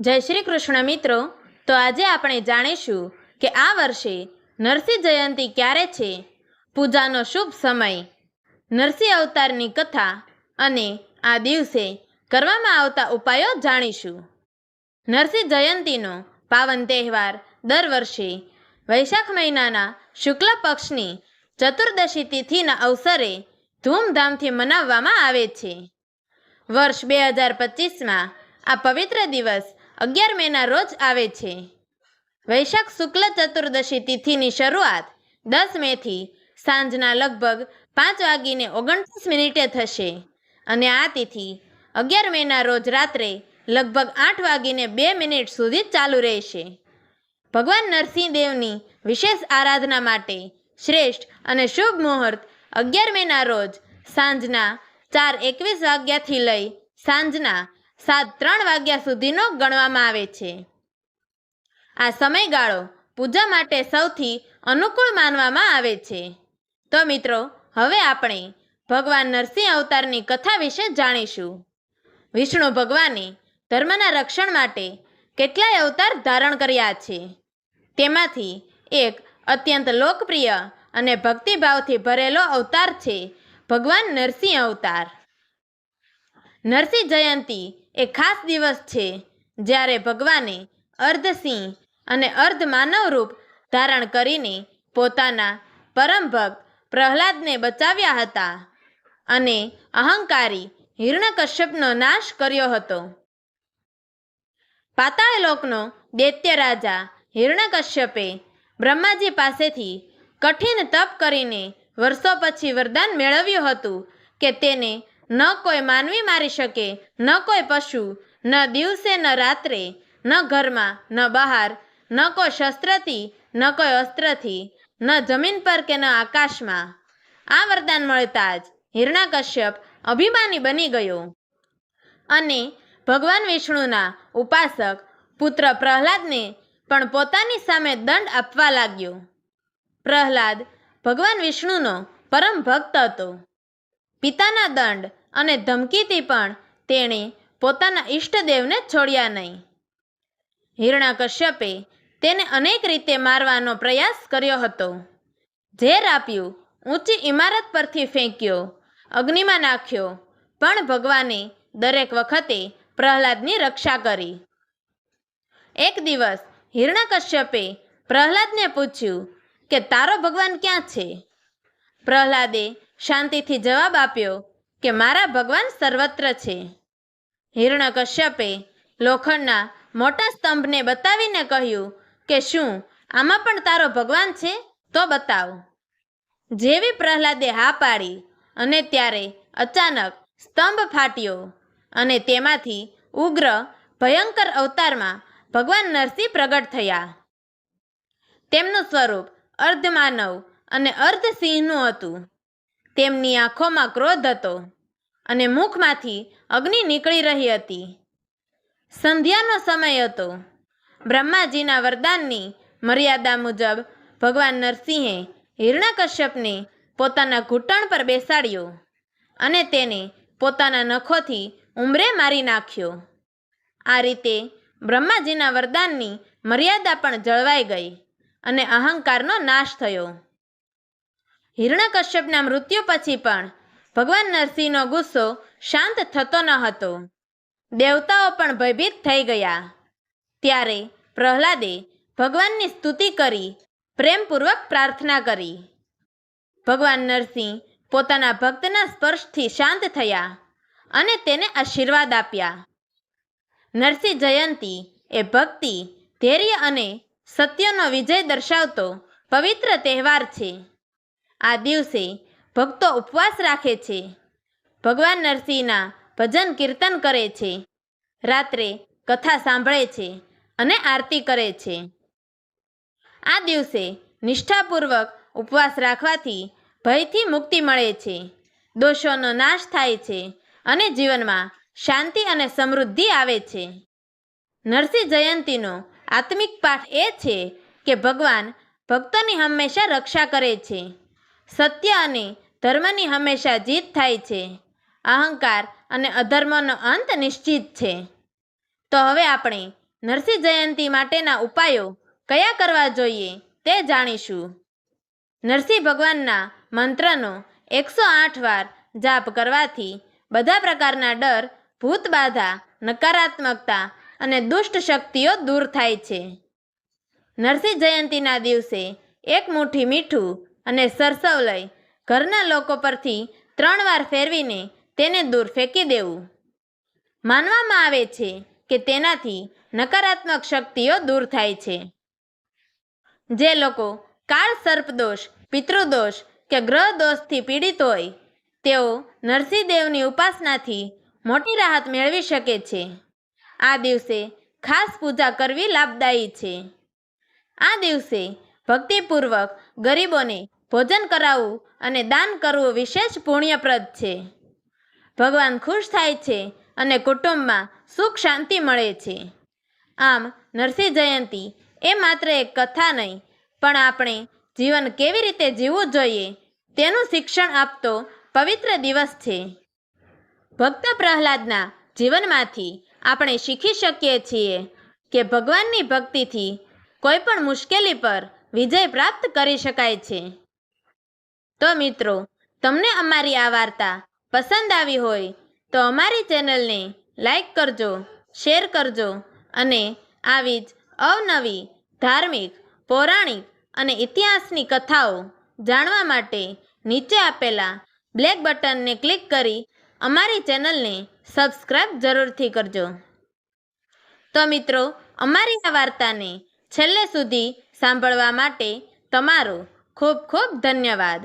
જય શ્રી કૃષ્ણ મિત્રો. તો આજે આપણે જાણીશું કે આ વર્ષે નરસિંહ જયંતી ક્યારે છે? પૂજાનો શુભ સમય, નરસિંહ અવતારની કથા અને આ દિવસે કરવામાં આવતા ઉપાયો જાણીશું. નરસિંહ જયંતીનો પાવન તહેવાર દર વર્ષે વૈશાખ મહિનાના શુક્લ પક્ષની ચતુર્દશી તિથિના અવસરે ધૂમધામથી મનાવવામાં આવે છે. વર્ષ બે હજાર પચીસમાં આ પવિત્ર દિવસ અગિયાર મેના રોજ આવે છે. વૈશાખ શુક્લ ચતુર્દશી તિથિની શરૂઆત દસ મેથી સાંજના લગભગ પાંચ વાગીને ઓગણત્રીસ મિનિટે થશે. અને આ તિથિ અગિયાર મેના રોજ રાત્રે લગભગ આઠ વાગીને બે મિનિટ સુધી ચાલુ રહેશે. ભગવાન નરસિંહ દેવની વિશેષ આરાધના માટે શ્રેષ્ઠ અને શુભ મુહૂર્ત અગિયાર મેના રોજ સાંજના ચાર એકવીસ વાગ્યાથી લઈ સાંજના સાત ત્રણ વાગ્યા સુધીનો ગણવામાં આવે છે. આ સમયગાળો પૂજા માટે સૌથી અનુકૂળ માનવામાં આવે છે. તો મિત્રો, હવે આપણે ભગવાન નરસિંહ અવતારની કથા વિશે જાણીશું. વિષ્ણુ ભગવાને ધર્મના રક્ષણ માટે કેટલાય અવતાર ધારણ કર્યા છે. તેમાંથી એક અત્યંત લોકપ્રિય અને ભક્તિભાવથી ભરેલો અવતાર છે ભગવાન નરસિંહ અવતાર. નરસિંહ જયંતી એ ખાસ દિવસ છે જ્યારે ભગવાને અર્ધ સિંહ અને અર્ધ માનવ રૂપ ધારણ કરીને પોતાના પરમ ભક્ત પ્રહલાદને બચાવ્યા હતા અને અહંકારી હિરણ્યકશ્યપનો નાશ કર્યો હતો. પાતાળલોકનો દૈત્ય રાજા હિરણ્યકશ્યપે બ્રહ્માજી પાસેથી કઠિન તપ કરીને વર્ષો પછી વરદાન મેળવ્યું હતું કે તેને ન કોઈ માનવી મારી શકે, ન કોઈ પશુ, ન દિવસે ન રાત્રે, ન ઘરમાં, ન બહાર, ન કોઈ શસ્ત્રથી, ન કોઈ અસ્ત્રથી, ન જમીન પર કે ન આકાશમાં. આ વરદાન મળતા જ હિરણાકશ્યપ અભિમાની બની ગયો. અને ભગવાન વિષ્ણુના ઉપાસક પુત્ર પ્રહલાદને પણ પોતાની સામે દંડ આપવા લાગ્યો. પ્રહલાદ ભગવાન વિષ્ણુનો પરમ ભક્ત હતો. પિતાના દંડ અને ધમકીથી પણ તેણે પોતાના ઈષ્ટદેવને છોડ્યા નહીં. હિરણાકશ્યપે તેને અનેક રીતે મારવાનો પ્રયાસ કર્યો હતો. ઝેર આપ્યું, ઊંચી ઇમારત પરથી ફેંક્યો, અગ્નિમાં નાખ્યો, પણ ભગવાને દરેક વખતે પ્રહલાદની રક્ષા કરી. એક દિવસ હિરણાકશ્યપે પ્રહલાદને પૂછ્યું કે તારો ભગવાન ક્યાં છે? પ્રહલાદે શાંતિથી જવાબ આપ્યો કે મારા ભગવાન સર્વત્ર છે. હિરણ્યકશ્યપે લોખંડના મોટા સ્તંભને બતાવીને કહ્યું કે શું, આમાં પણ તારો ભગવાન છે? તો બતાવ. જેવી પ્રહલાદે હા પાડી અને ત્યારે અચાનક સ્તંભ ફાટ્યો અને તેમાંથી ઉગ્ર, ભયંકર અવતારમાં ભગવાન નરસિંહ પ્રગટ થયા. તેમનું સ્વરૂપ અર્ધમાનવ અને અર્ધ સિંહનું હતું. તેમની આંખોમાં ક્રોધ હતો અને મુખમાંથી અગ્નિ નીકળી રહી હતી. સંધ્યાનો સમય હતો. બ્રહ્માજીના વરદાનની મર્યાદા મુજબ ભગવાન નરસિંહે હિરણાકશ્યપને પોતાના ઘૂંટણ પર બેસાડ્યો અને તેને પોતાના નખોથી ઉંમરે મારી નાખ્યો. આ રીતે બ્રહ્માજીના વરદાનની મર્યાદા પણ જળવાઈ ગઈ અને અહંકારનો નાશ થયો. હિરણ્યકશ્યપના મૃત્યુ પછી પણ ભગવાન નરસિંહનો ગુસ્સો શાંત થતો ન હતો. દેવતાઓ પણ ભયભીત થઈ ગયા. ત્યારે પ્રહલાદે ભગવાનની સ્તુતિ કરી, પ્રેમપૂર્વક પ્રાર્થના કરી. ભગવાન નરસિંહ પોતાના ભક્તના સ્પર્શથી શાંત થયા અને તેને આશીર્વાદ આપ્યા. નરસિંહ જયંતી એ ભક્તિ, ધૈર્ય અને સત્યનો વિજય દર્શાવતો પવિત્ર તહેવાર છે. આ દિવસે ભક્તો ઉપવાસ રાખે છે. ભગવાન નરસિંહના ભજન કીર્તન કરે છે. રાત્રે કથા સાંભળે છે અને આરતી કરે છે. આ દિવસે નિષ્ઠાપૂર્વક ઉપવાસ રાખવાથી ભયથી મુક્તિ મળે છે. દોષોનો નાશ થાય છે અને જીવનમાં શાંતિ અને સમૃદ્ધિ આવે છે. નરસિંહ જયંતીનો આત્મિક પાઠ એ છે કે ભગવાન ભક્તોની હંમેશા રક્ષા કરે છે. સત્ય અને ધર્મની હંમેશા જીત થાય છે. અહંકાર અને અધર્મનો અંત નિશ્ચિત છે. તો હવે આપણે નરસિંહ જયંતી માટેના ઉપાયો કયા કરવા જોઈએ તે જાણીશું. નરસિંહ ભગવાનના મંત્રનો એકસો આઠ વાર જાપ કરવાથી બધા પ્રકારના ડર, ભૂત બાધા, નકારાત્મકતા અને દુષ્ટ શક્તિઓ દૂર થાય છે. નરસિંહ જયંતીના દિવસે એક મુઠ્ઠી મીઠું અને સરસવ લઈ ઘરના લોકો પરથી ત્રણ વાર ફેરવીને તેને દૂર ફેંકી દેવું. માનવામાં આવે છે કે તેનાથી નકારાત્મક શક્તિઓ દૂર થાય છે. જે લોકો કાળ સર્પદોષ પિતૃદોષ કે ગ્રહ દોષથી પીડિત હોય, તેઓ નરસિંહદેવની ઉપાસનાથી મોટી રાહત મેળવી શકે છે. આ દિવસે ખાસ પૂજા કરવી લાભદાયી છે. આ દિવસે ભક્તિપૂર્વક ગરીબોને ભોજન કરાવવું અને દાન કરવું વિશેષ પુણ્યપ્રદ છે. ભગવાન ખુશ થાય છે અને કુટુંબમાં સુખ શાંતિ મળે છે. આમ નરસિંહ જયંતી એ માત્ર એક કથા નહીં, પણ આપણે જીવન કેવી રીતે જીવવું જોઈએ તેનું શિક્ષણ આપતો પવિત્ર દિવસ છે. ભક્ત પ્રહલાદના જીવનમાંથી આપણે શીખી શકીએ છીએ કે ભગવાનની ભક્તિથી કોઈ પણ મુશ્કેલી પર વિજય પ્રાપ્ત કરી શકાય છે. તો મિત્રો, તમને અમારી આ વાર્તા પસંદ આવી હોય તો અમારી ચેનલને લાઈક કરજો, શેર કરજો અને આવી જ અવનવી ધાર્મિક, પૌરાણિક અને ઇતિહાસની કથાઓ જાણવા માટે નીચે આપેલા બ્લેક બટનને ક્લિક કરી અમારી ચેનલને સબસ્ક્રાઈબ જરૂરથી કરજો. તો મિત્રો, અમારી આ વાર્તાને છેલ્લે સુધી સાંભળવા માટે તમારો ખૂબ ખૂબ ધન્યવાદ.